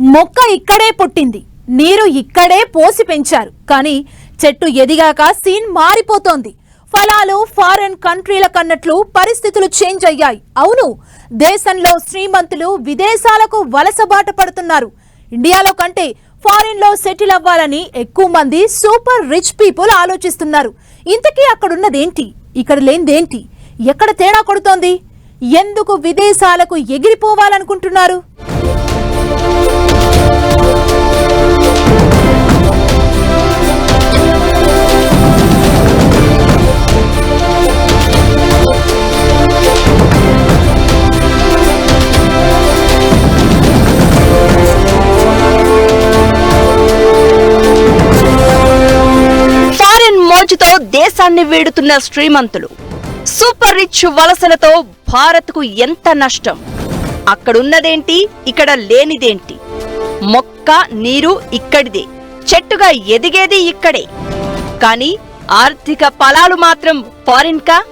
మొక్క ఇక్కడే పుట్టింది. నీరు ఇక్కడే పోసి పెంచారు. కానీ చెట్టు ఎదిగాక సీన్ మారిపోతోంది. ఫలాలు ఫారెన్ కంట్రీల కన్నట్లు పరిస్థితులు చేంజ్ అయ్యాయి. అవును దేశంలో శ్రీమంతులు విదేశాలకు వలసబాట పడుతున్నారు. ఇండియాలో కంటే ఫారిన్లో సెటిల్ అవ్వాలని ఎక్కువ మంది సూపర్ రిచ్ పీపుల్ ఆలోచిస్తున్నారు. ఇంతకీ అక్కడున్నదేంటి? ఇక్కడ లేనిదేంటి? ఎక్కడ తేడా కొడుతోంది? ఎందుకు విదేశాలకు ఎగిరిపోవాలనుకుంటున్నారు? మోజుతో దేశాన్ని వీడుతున్న శ్రీమంతులు. సూపర్ రిచ్ వలసలతో భారత్కు ఎంత నష్టం? అక్కడున్నదేంటి? ఇక్కడ లేనిదేంటి? మొక్క నీరు ఇక్కడిదే. చెట్టుగా ఎదిగేది ఇక్కడే. కానీ ఆర్థిక ఫలాలు మాత్రం ఫారిన్కా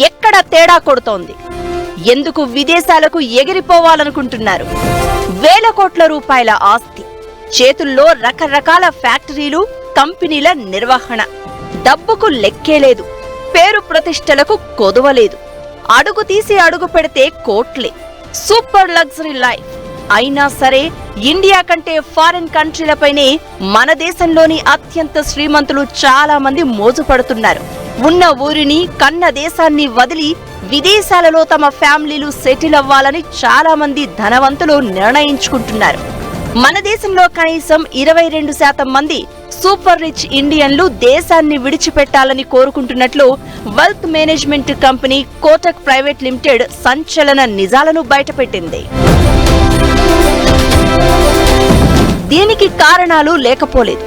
ఎక్కడ తేడా కొడుతోంది? ఎందుకు విదేశాలకు ఎగిరిపోవాలనుకుంటున్నారు? వేల కోట్ల రూపాయల ఆస్తి. చేతుల్లో రకరకాల ఫ్యాక్టరీలు కంపెనీల నిర్వహణ. డబ్బుకు లెక్కేలేదు పేరు ప్రతిష్టలకు కొదవలేదు. అడుగు తీసి అడుగు పెడితే కోట్లే. Super luxury life. అయినా సరే ఇండియా కంటే ఫారిన్ కంట్రీలపైనే మన దేశంలోని అత్యంత శ్రీమంతులు చాలా మంది మోజుపడుతున్నారు. ఉన్న ఊరిని కన్న దేశాన్ని వదిలి విదేశాలలో తమ ఫ్యామిలీలు సెటిల్ అవ్వాలని చాలా మంది ధనవంతులు నిర్ణయించుకుంటున్నారు. మన దేశంలో కనీసం ఇరవై రెండు శాతం మంది సూపర్ రిచ్ ఇండియన్లు దేశాన్ని విడిచిపెట్టాలని కోరుకుంటున్నట్లు wealth management company Kotak private limited సంచలన నిజాలను బయటపెట్టింది. దీనికి కారణాలు లేకపోలేదు.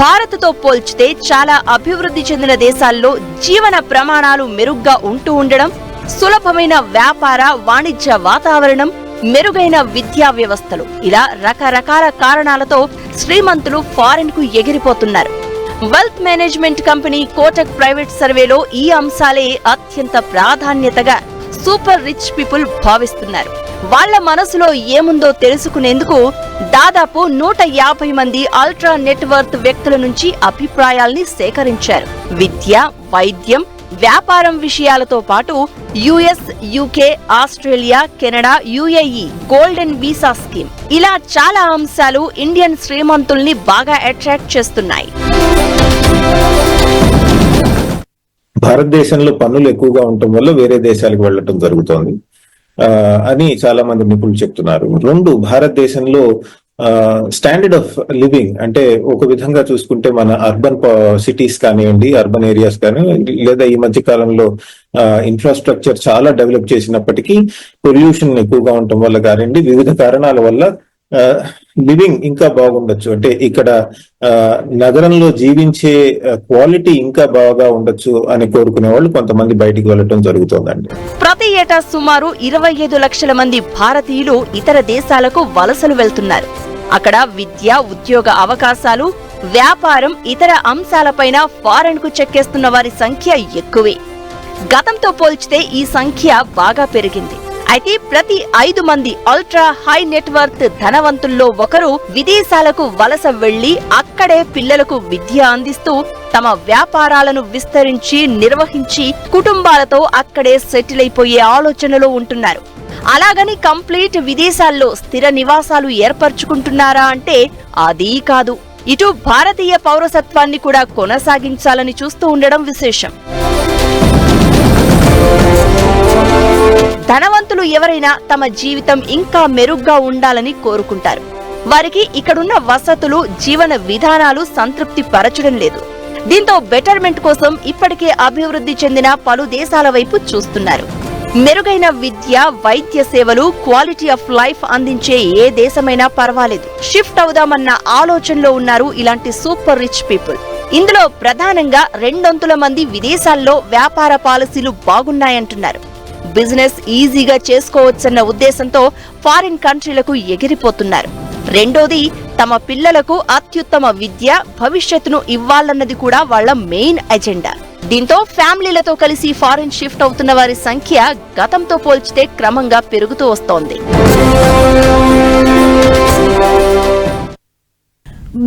భారత్తో పోల్చితే చాలా అభివృద్ధి చెందిన దేశాల్లో జీవన ప్రమాణాలు మెరుగ్గా ఉంటూ ఉండడం సులభమైన వ్యాపార వాణిజ్య వాతావరణం మెరుగైన విద్యా వ్యవస్థలు. ఇలా రకరకాల కారణాలతో శ్రీమంతులు ఫారెన్కు ఎగిరిపోతున్నారు. Wealth management company Kotak private సర్వేలో ఈ అంశాలే అత్యంత ప్రాధాన్యతగా సూపర్ రిచ్ పీపుల్ భావిస్తున్నారు. వాళ్ళ మనసులో ఏముందో తెలుసుకునేందుకు దాదాపు నూట యాభై మంది అల్ట్రా నెట్వర్త్ వ్యక్తుల నుంచి అభిప్రాయాల్ని సేకరించారు. విద్య వైద్యం వ్యాపారం విషయాలతో పాటు US UK Australia Canada UAE golden visa scheme. ఇలా చాలా అంశాలు ఇండియన్ శ్రీమంతుల్ని బాగా అట్రాక్ట్ చేస్తున్నాయి. భారతదేశంలో పన్నులు ఎక్కువగా ఉండటం వల్ల వేరే దేశాలకు వెళ్ళటం జరుగుతోంది. ఆ, అని చాలా మంది నిపుణులు చెప్తున్నారు. రెండు భారతదేశంలో స్టాండర్డ్ ఆఫ్ లివింగ్ అంటే ఒక విధంగా చూసుకుంటే మన అర్బన్ సిటీస్ కానివ్వండి అర్బన్ ఏరియాస్ కానివ్వండి లేదా ఈ మధ్య కాలంలో ఇన్ఫ్రాస్ట్రక్చర్ చాలా డెవలప్ చేసినప్పటికీ పొల్యూషన్ ఎక్కువగా ఉండటం వల్ల కానివ్వండి వివిధ కారణాల వల్ల లివింగ్ ఇంకా బాగుండొచ్చు. అంటే ఇక్కడ ఆ, నగరంలో జీవించే క్వాలిటీ ఇంకా బాగా ఉండొచ్చు అని కోరుకునే వాళ్ళు కొంతమంది బయటికి వెళ్ళటం జరుగుతోందండి. ప్రతి ఏటా సుమారు ఇరవై ఐదు లక్షల మంది భారతీయులు ఇతర దేశాలకు వలసలు వెళ్తున్నారు. అక్కడ విద్య ఉద్యోగ అవకాశాలు వ్యాపారం ఇతర అంశాలపైన ఫారెన్కు చెక్కేస్తున్న వారి సంఖ్య ఎక్కువే. గతంతో పోల్చితే ఈ సంఖ్య బాగా పెరిగింది. అయితే ప్రతి ఐదు మంది అల్ట్రా హై నెట్వర్త్ ధనవంతుల్లో ఒకరు విదేశాలకు వలస వెళ్ళి అక్కడే పిల్లలకు విద్య అందిస్తూ తమ వ్యాపారాలను విస్తరించి నిర్వహించి కుటుంబాలతో అక్కడే సెటిల్ అయిపోయే ఆలోచనలో ఉంటున్నారు. అలాగని కంప్లీట్ విదేశాల్లో స్థిర నివాసాలు ఏర్పరచుకుంటున్నారా అంటే అదీ కాదు. ఇటు భారతీయ పౌరసత్వాన్ని కూడా కొనసాగించాలని చూస్తూ ఉండడం విశేషం. ధనవంతులు ఎవరైనా తమ జీవితం ఇంకా మెరుగ్గా ఉండాలని కోరుకుంటారు. వారికి ఇక్కడున్న వసతులు జీవన విధానాలు సంతృప్తి పరచడం లేదు. దీంతో బెటర్మెంట్ కోసం ఇప్పటికే అభివృద్ధి చెందిన పలు దేశాల వైపు చూస్తున్నారు. మెరుగైన విద్య వైద్య సేవలు క్వాలిటీ ఆఫ్ లైఫ్ అందించే ఏ దేశమైనా పర్వాలేదు. షిఫ్ట్ అవుదామన్న ఆలోచనలో ఉన్నారు ఇలాంటి సూపర్ రిచ్ పీపుల్. ఇందులో ప్రధానంగా రెండొంతుల మంది విదేశాల్లో వ్యాపార పాలసీలు బాగున్నాయంటున్నారు. బిజినెస్ ఈజీగా చేసుకోవచ్చన్న ఉద్దేశంతో ఫారిన్ కంట్రీలకు ఎగిరిపోతున్నారు. రెండోది తమ పిల్లలకు అత్యుత్తమ విద్య భవిష్యత్తును ఇవ్వాలన్నది కూడా వాళ్ళ మెయిన్ ఎజెండా. దీంతో ఫ్యామిలీలతో కలిసి ఫారిన్ షిఫ్ట్ అవుతున్న వారి సంఖ్య గతంతో పోల్చితే క్రమంగా పెరుగుతూ వస్తోంది.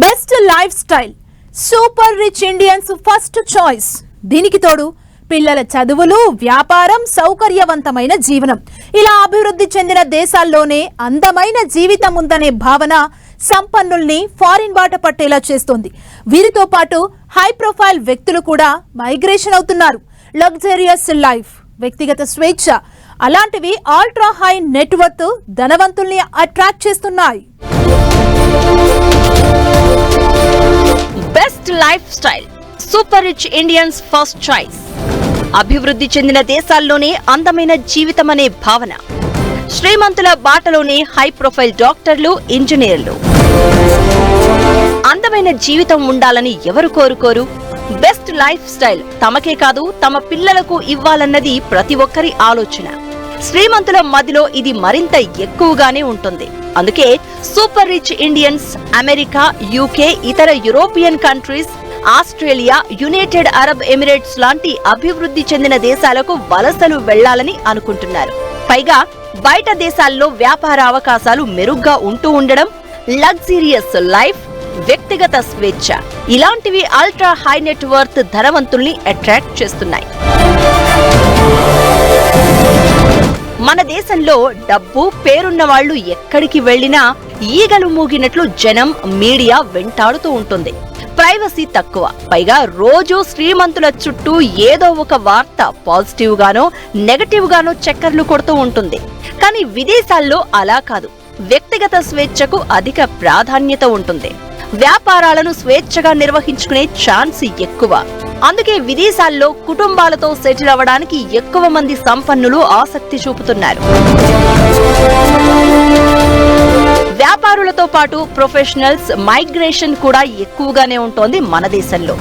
Best lifestyle super rich Indians first choice. దీనికి తోడు పిల్లల చదువులు వ్యాపారం సౌకర్యవంతమైన జీవనం. ఇలా అభివృద్ధి చెందిన దేశాల్లోనే అందమైన జీవితం ఉందనే భావన సంపన్నుల్ని ఫారిన్ బాట పట్టేలా చేస్తోంది. వీరితో పాటు హై ప్రొఫైల్ వ్యక్తులు కూడా మైగ్రేషన్ అవుతున్నారు. లగ్జరియస్ లైఫ్ వ్యక్తిగత స్వేచ్ఛ అలాంటివి ఆల్ట్రా హై నెట్వర్త్ ధనవంతుల్ని అట్రాక్ట్ చేస్తున్నాయి. Best lifestyle super rich Indians first choice. అభివృద్ధి చెందిన దేశాల్లోనే అందమైన జీవితం అనే భావన. శ్రీమంతుల బాటలోనే హై ప్రొఫైల్ డాక్టర్లు ఇంజనీర్లు. అందమైన జీవితం ఉండాలని ఎవరు కోరుకోరు? బెస్ట్ లైఫ్ స్టైల్ తమకే కాదు తమ పిల్లలకు ఇవ్వాలన్నది ప్రతి ఒక్కరి ఆలోచన. శ్రీమంతుల మదిలో ఇది మరింత ఎక్కువగానే ఉంటుంది. అందుకే super rich Indians America UK ఇతర European countries Australia United Arab Emirates లాంటి అభివృద్ధి చెందిన దేశాలకు వలసలు వెళ్ళాలని అనుకుంటున్నారు. పైగా బయట దేశాల్లో వ్యాపార అవకాశాలు మెరుగ్గా ఉంటూ ఉండడం లగ్జీరియస్ లైఫ్ వ్యక్తిగత స్వేచ్ఛ ఇలాంటివి అల్ట్రా హై నెట్వర్త్ ధనవంతుల్ని అట్రాక్ట్ చేస్తున్నాయి. మన దేశంలో డబ్బు పేరున్న వాళ్ళు ఎక్కడికి వెళ్ళినా ఈగలు మూగినట్లు జనం మీడియా వెంటాడుతూ ఉంటుంది. ప్రైవసీ తక్కువ. పైగా రోజు శ్రీమంతుల చుట్టూ ఏదో ఒక వార్త పాజిటివ్ గానో నెగటివ్ గానో చక్కర్లు కొడుతూ ఉంటుంది. కానీ విదేశాల్లో అలా కాదు. వ్యక్తిగత స్వేచ్ఛకు అధిక ప్రాధాన్యత ఉంటుంది. వ్యాపారాలను స్వేచ్ఛగా నిర్వహించుకునే ఛాన్స్ ఎక్కువ. అందుకే విదేశాల్లో కుటుంబాలతో సెటిల్ అవ్వడానికి ఎక్కువ మంది సంపన్నులు ఆసక్తి చూపుతున్నారు. వ్యాపారులతో పాటు ప్రొఫెషనల్స్ మైగ్రేషన్ కూడా ఎక్కువగానే ఉంటోంది మన దేశంలో.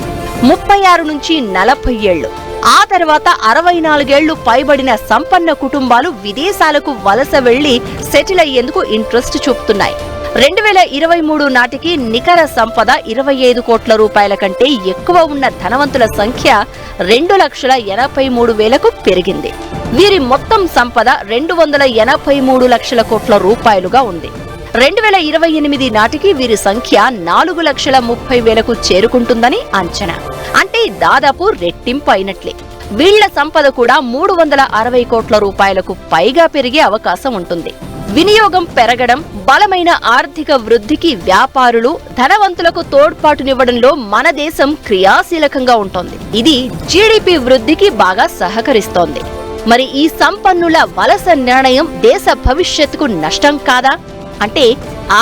ముప్పై ఆరు నుంచి నలభై ఏళ్ళు ఆ తర్వాత అరవై నాలుగేళ్ళు పైబడిన సంపన్న కుటుంబాలు విదేశాలకు వలస వెళ్ళి సెటిల్ అయ్యేందుకు ఇంట్రెస్ట్ చూపుతున్నాయి. రెండు వేల ఇరవై మూడు నాటికి నికర సంపద ఇరవై ఐదు కోట్ల రూపాయల కంటే ఎక్కువ ఉన్న ధనవంతుల సంఖ్య రెండు లక్షల ఎనభై మూడు వేలకు పెరిగింది. వీరి మొత్తం సంపద రెండు వందల ఎనభై మూడు లక్షల కోట్ల రూపాయలుగా ఉంది. రెండు వేల ఇరవై ఎనిమిది నాటికి వీరి సంఖ్య నాలుగు లక్షల ముప్పై వేలకు చేరుకుంటుందని అంచనా. అంటే దాదాపు రెట్టింపు అయినట్లే వీళ్ళ సంపద కూడా మూడు వందల అరవై కోట్ల రూపాయలకు పైగా పెరిగే అవకాశం ఉంటుంది. వినియోగం పెరగడం బలమైన ఆర్థిక వృద్ధికి వ్యాపారులు ధనవంతులకు తోడ్పాటునివ్వడంలో మన దేశం క్రియాశీలకంగా ఉంటుంది. ఇది జీడిపి వృద్ధికి బాగా సహకరిస్తోంది. మరి ఈ సంపన్నుల వలస నిర్ణయం దేశ భవిష్యత్తుకు నష్టం కాదా? అంటే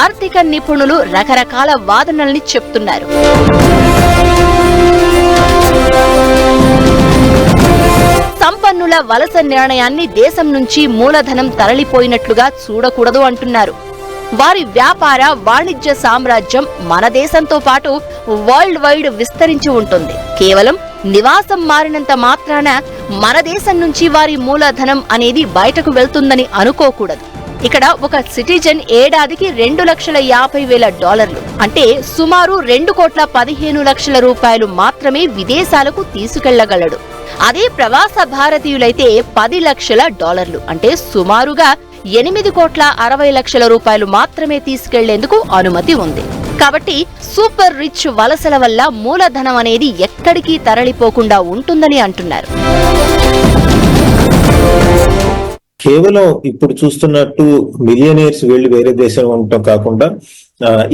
ఆర్థిక నిపుణులు రకరకాల వాదనల్ని చెప్తున్నారు. సంపన్నుల వలస నిర్ణయాన్ని దేశం నుంచి మూలధనం తరలిపోయినట్లుగా చూడకూడదు అంటున్నారు. వారి వ్యాపార వాణిజ్య సామ్రాజ్యం మన దేశంతో పాటు వరల్డ్ వైడ్ విస్తరించి ఉంటుంది. కేవలం నివాసం మారినంత మాత్రాన మన దేశం నుంచి వారి మూలధనం అనేది బయటకు వెళ్తుందని అనుకోకూడదు. ఇక్కడ ఒక సిటిజన్ ఏడాదికి రెండు లక్షల యాభై వేల డాలర్లు. అంటే సుమారు రెండు కోట్ల పదిహేను లక్షల రూపాయలు మాత్రమే విదేశాలకు తీసుకెళ్ళగలడు. అదే ప్రవాస భారతీయులైతే పది లక్షల డాలర్లు. అంటే సుమారుగా ఎనిమిది కోట్ల అరవై లక్షల రూపాయలు మాత్రమే తీసుకెళ్ళేందుకు అనుమతి ఉంది. కాబట్టి సూపర్ రిచ్ వలసల వల్ల మూలధనం అనేది ఎక్కడికి తరలిపోకుండా ఉంటుందని అంటున్నారు. కేవలం ఇప్పుడు చూస్తున్నట్టు మిలియనేర్స్ వెళ్ళి వేరే దేశం ఉండటం కాకుండా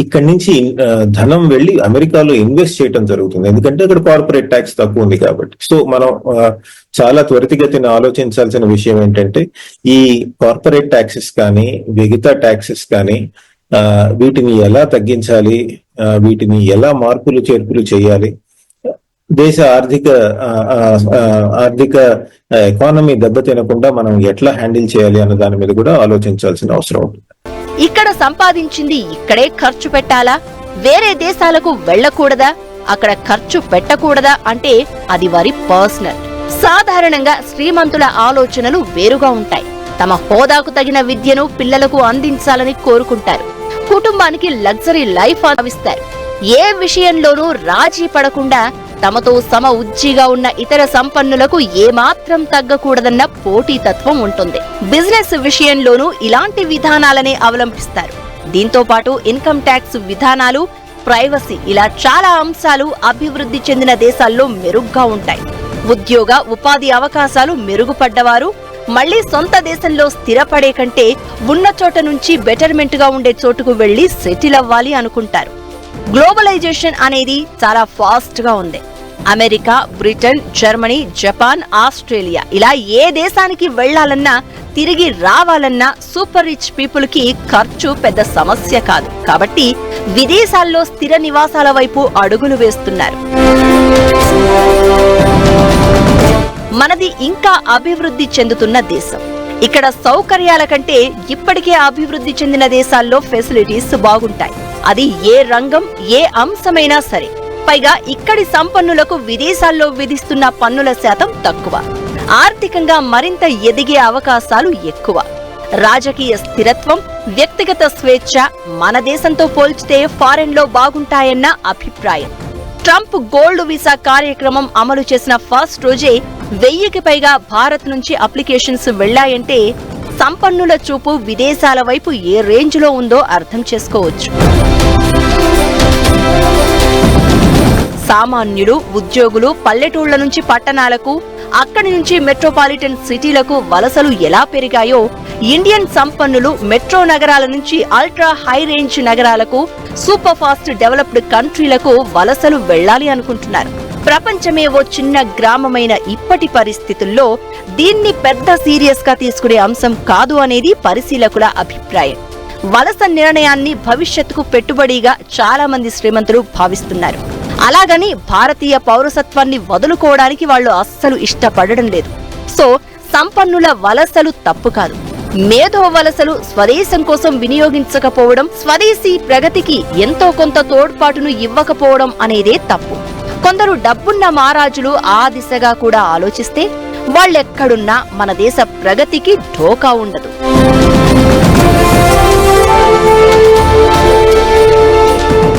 ఇక్కడి నుంచి ధనం వెళ్ళి అమెరికాలో ఇన్వెస్ట్ చేయడం జరుగుతుంది. ఎందుకంటే అక్కడ కార్పొరేట్ ట్యాక్స్ తక్కువ ఉంది కాబట్టి. సో మనం చాలా త్వరితగతిన ఆలోచించాల్సిన విషయం ఏంటంటే ఈ కార్పొరేట్ ట్యాక్సెస్ కానీ మిగతా ట్యాక్సెస్ కానీ వీటిని ఎలా తగ్గించాలి? వీటిని ఎలా మార్పులు చేర్పులు చేయాలి? దేశ ఆర్థిక ఆర్థిక ఎకానమీ దెబ్బతినకుండా మనం ఎట్లా హ్యాండిల్ చేయాలి అన్న దాని మీద కూడా ఆలోచించాల్సిన అవసరం ఉంటుంది. ఇక్కడ సంపాదించింది ఇక్కడే ఖర్చు పెట్టాలా? వేరే దేశాలకు వెళ్ళకూడదా? అక్కడ ఖర్చు పెట్టకూడదా అంటే అది వారి పర్సనల్. సాధారణంగా శ్రీమంతుల ఆలోచనలు వేరుగా ఉంటాయి. తమ హోదాకు తగిన విద్యను పిల్లలకు అందించాలని కోరుకుంటారు. కుటుంబానికి లగ్జరీ లైఫ్ భావిస్తారు ఏ విషయంలోనూ రాజీ పడకుండా తమతో సమ ఉజ్జిగా ఉన్న ఇతర సంపన్నులకు ఏమాత్రం తగ్గకూడదన్న పోటీతత్వం ఉంటుంది. బిజినెస్ విషయంలోనూ ఇలాంటి విధానాలనే అవలంబిస్తారు. దీంతో పాటు ఇన్కమ్ ట్యాక్స్ విధానాలు ప్రైవసీ ఇలా చాలా అంశాలు అభివృద్ధి చెందిన దేశాల్లో మెరుగ్గా ఉంటాయి. ఉద్యోగ ఉపాధి అవకాశాలు మెరుగుపడ్డవారు మళ్ళీ సొంత దేశంలో స్థిరపడే కంటే ఉన్న చోట నుంచి బెటర్మెంట్గా ఉండే చోటుకు వెళ్ళి సెటిల్ అవ్వాలి అనుకుంటారు. గ్లోబలైజేషన్ అనేది చాలా ఫాస్ట్గా ఉంది. America Britain Germany Japan Australia. ఇలా ఏ దేశానికి వెళ్ళాలన్నా తిరిగి రావాలన్నా సూపర్ రిచ్ పీపుల్కి ఖర్చు పెద్ద సమస్య కాదు. కాబట్టి విదేశాల్లో స్థిర నివాసాల వైపు అడుగులు వేస్తున్నారు. మనది ఇంకా అభివృద్ధి చెందుతున్న దేశం. ఇక్కడ సౌకర్యాల కంటే ఇప్పటికే అభివృద్ధి చెందిన దేశాల్లో ఫెసిలిటీస్ బాగుంటాయి. అది ఏ రంగం ఏ అంశమైనా సరే. పైగా ఇక్కడి సంపన్నులకు విదేశాల్లో విధిస్తున్న పన్నుల శాతం తక్కువ. ఆర్థికంగా మరింత ఎదిగే అవకాశాలు ఎక్కువ. రాజకీయ స్థిరత్వం వ్యక్తిగత స్వేచ్ఛ మన దేశంతో పోల్చితే ఫారెన్లో బాగుంటాయన్న అభిప్రాయం. ట్రంప్ గోల్డ్ వీసా కార్యక్రమం అమలు చేసిన ఫస్ట్ రోజే వెయ్యికి పైగా భారత్ నుంచి అప్లికేషన్స్ వెళ్ళాయంటే సంపన్నుల చూపు విదేశాల వైపు ఏ రేంజ్లో ఉందో అర్థం చేసుకోవచ్చు. సామాన్యులు ఉద్యోగులు పల్లెటూళ్ళ నుంచి పట్టణాలకు అక్కడి నుంచి మెట్రోపాలిటన్ సిటీలకు వలసలు ఎలా పెరిగాయో ఇండియన్ సంపన్నులు మెట్రో నగరాల నుంచి అల్ట్రా హై రేంజ్ నగరాలకు సూపర్ ఫాస్ట్ డెవలప్డ్ కంట్రీలకు వలసలు వెళ్ళాలి అనుకుంటున్నారు. ప్రపంచమే ఓ చిన్న గ్రామమైన ఇప్పటి పరిస్థితుల్లో దీన్ని పెద్ద సీరియస్గా తీసుకునే అంశం కాదు అనేది పరిశీలకుల అభిప్రాయం. వలస నిర్ణయాన్ని భవిష్యత్తుకు పెట్టుబడిగా చాలా మంది శ్రీమంతులు భావిస్తున్నారు. అలాగని భారతీయ పౌరసత్వాన్ని వదులుకోవడానికి వాళ్ళు అస్సలు ఇష్టపడడం లేదు. సో సంపన్నుల వలసలు తప్పు కాదు. మేధో వలసలు స్వదేశం కోసం వినియోగించకపోవడం స్వదేశీ ప్రగతికి ఎంతో కొంత తోడ్పాటును ఇవ్వకపోవడం అనేదే తప్పు. కొందరు డబ్బున్న మహారాజులు ఆ దిశగా కూడా ఆలోచిస్తే వాళ్ళెక్కడున్నా మన దేశ ప్రగతికి ఢోకా ఉండదు.